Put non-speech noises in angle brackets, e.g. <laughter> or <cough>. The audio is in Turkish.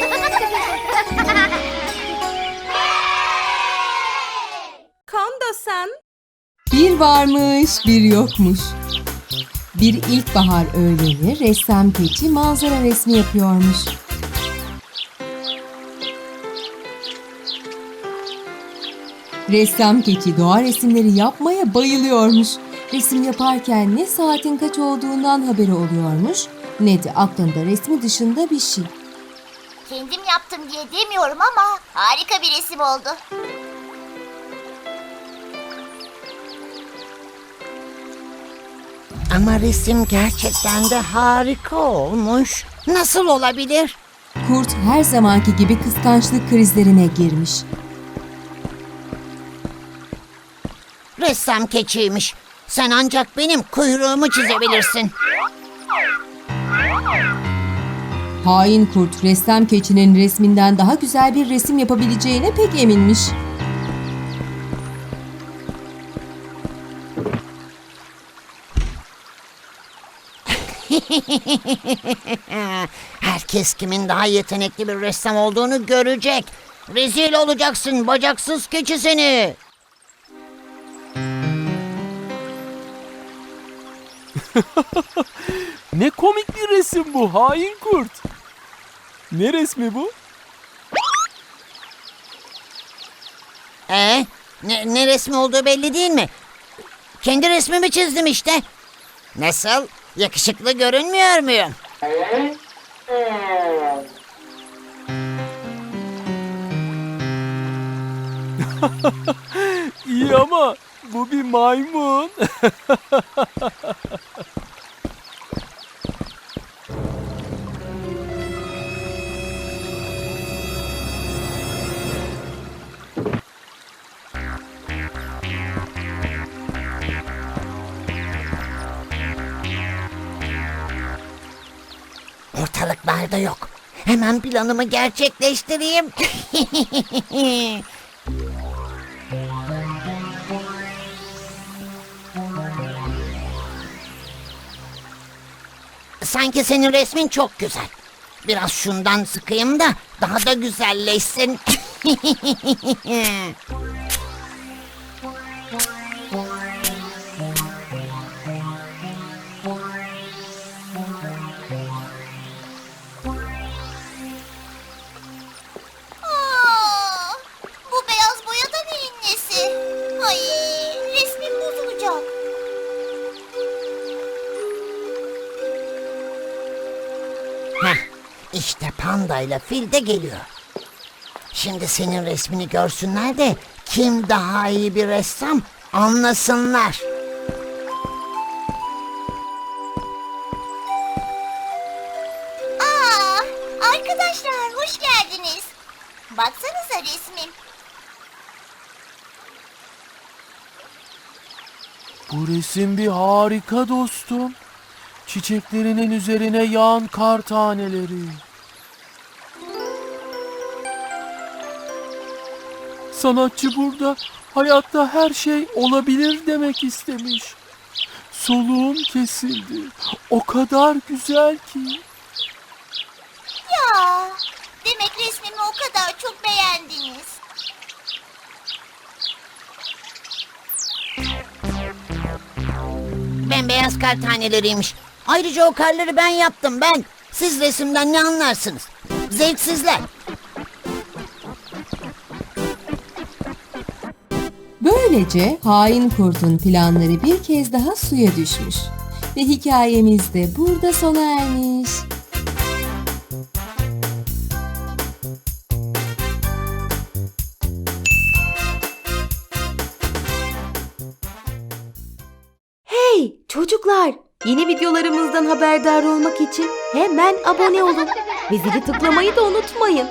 <laughs> Kondo-san. Bir varmış, bir yokmuş. Bir ilkbahar öğleni ressam keçi manzara resmi yapıyormuş. Ressam keçi doğa resimleri yapmaya bayılıyormuş. Resim yaparken ne saatin kaç olduğundan haberi oluyormuş ne de aklında resmi dışında bir şey. Kendim yaptım diye demiyorum ama harika bir resim oldu. Ama resim gerçekten de harika olmuş. Nasıl olabilir? Kurt her zamanki gibi kıskançlık krizlerine girmiş. Ressam keçiymiş. Sen ancak benim kuyruğumu çizebilirsin. Hain kurt ressam keçinin resminden daha güzel bir resim yapabileceğine pek eminmiş. <laughs> Herkes kimin daha yetenekli bir ressam olduğunu görecek. Rezil olacaksın bacaksız keçi seni. <laughs> Ne komik bir resim bu hain kurt. Ne resmi bu? Ee, ne, ne resmi olduğu belli değil mi? Kendi resmimi çizdim işte. Nasıl? Yakışıklı görünmüyor muyum? <laughs> İyi ama bu bir maymun. <laughs> Ortalıklarda yok. Hemen planımı gerçekleştireyim. <laughs> Sanki senin resmin çok güzel. Biraz şundan sıkayım da daha da güzelleşsin. <laughs> işte panda ile fil de geliyor. Şimdi senin resmini görsünler de kim daha iyi bir ressam anlasınlar. Aa, arkadaşlar hoş geldiniz. Baksanıza resmim. Bu resim bir harika dostum. Çiçeklerinin üzerine yağan kar taneleri. Sanatçı burada hayatta her şey olabilir demek istemiş. Soluğum kesildi. O kadar güzel ki. Ya, demek resmimi o kadar çok beğendiniz. Bembeyaz kar taneleriymiş. Ayrıca o karları ben yaptım ben. Siz resimden ne anlarsınız? Zevksizler. Böylece hain kurtun planları bir kez daha suya düşmüş. Ve hikayemiz de burada sona ermiş. Hey çocuklar! Yeni videolarımızdan haberdar olmak için hemen abone olun. Ve zili tıklamayı da unutmayın.